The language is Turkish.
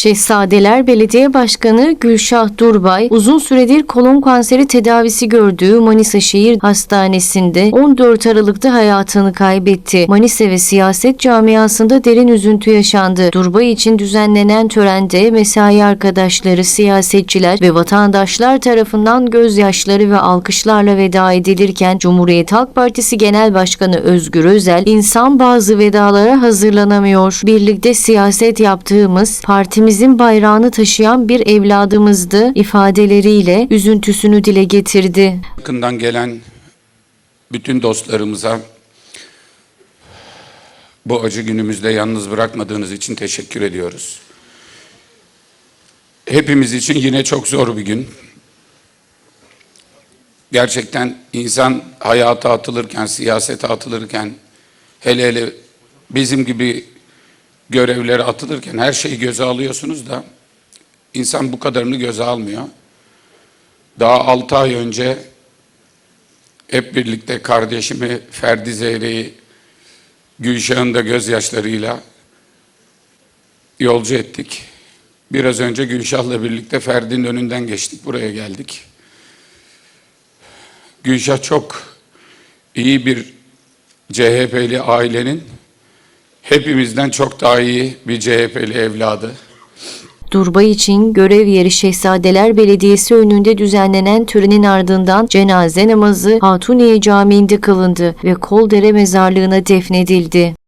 Şehzadeler Belediye Başkanı Gülşah Durbay, uzun süredir kolon kanseri tedavisi gördüğü Manisa Şehir Hastanesi'nde 14 Aralık'ta hayatını kaybetti. Manisa ve siyaset camiasında derin üzüntü yaşandı. Durbay için düzenlenen törende mesai arkadaşları, siyasetçiler ve vatandaşlar tarafından gözyaşları ve alkışlarla veda edilirken Cumhuriyet Halk Partisi Genel Başkanı Özgür Özel, insan bazı vedalara hazırlanamıyor. Birlikte siyaset yaptığımız, partimizin bayrağını taşıyan bir evladımızdı ifadeleriyle üzüntüsünü dile getirdi. Yakından gelen bütün dostlarımıza bu acı günümüzde yalnız bırakmadığınız için teşekkür ediyoruz. Hepimiz için yine çok zor bir gün. Gerçekten insan hayata atılırken, siyasete atılırken, hele hele bizim gibi görevlere atılırken her şeyi göze alıyorsunuz da insan bu kadarını göze almıyor. Daha 6 ay önce hep birlikte kardeşimi Ferdi Zeyre'yi Gülşah'ın da gözyaşlarıyla yolcu ettik. Biraz önce Gülşah'la birlikte Ferdi'nin önünden geçtik, buraya geldik. Gülşah çok iyi bir CHP'li ailenin hepimizden çok daha iyi bir CHP'li evladı. Durbay için görev yeri Şehzadeler Belediyesi önünde düzenlenen törenin ardından cenaze namazı Hatuniye Camii'nde kılındı ve Koldere Mezarlığı'na defnedildi.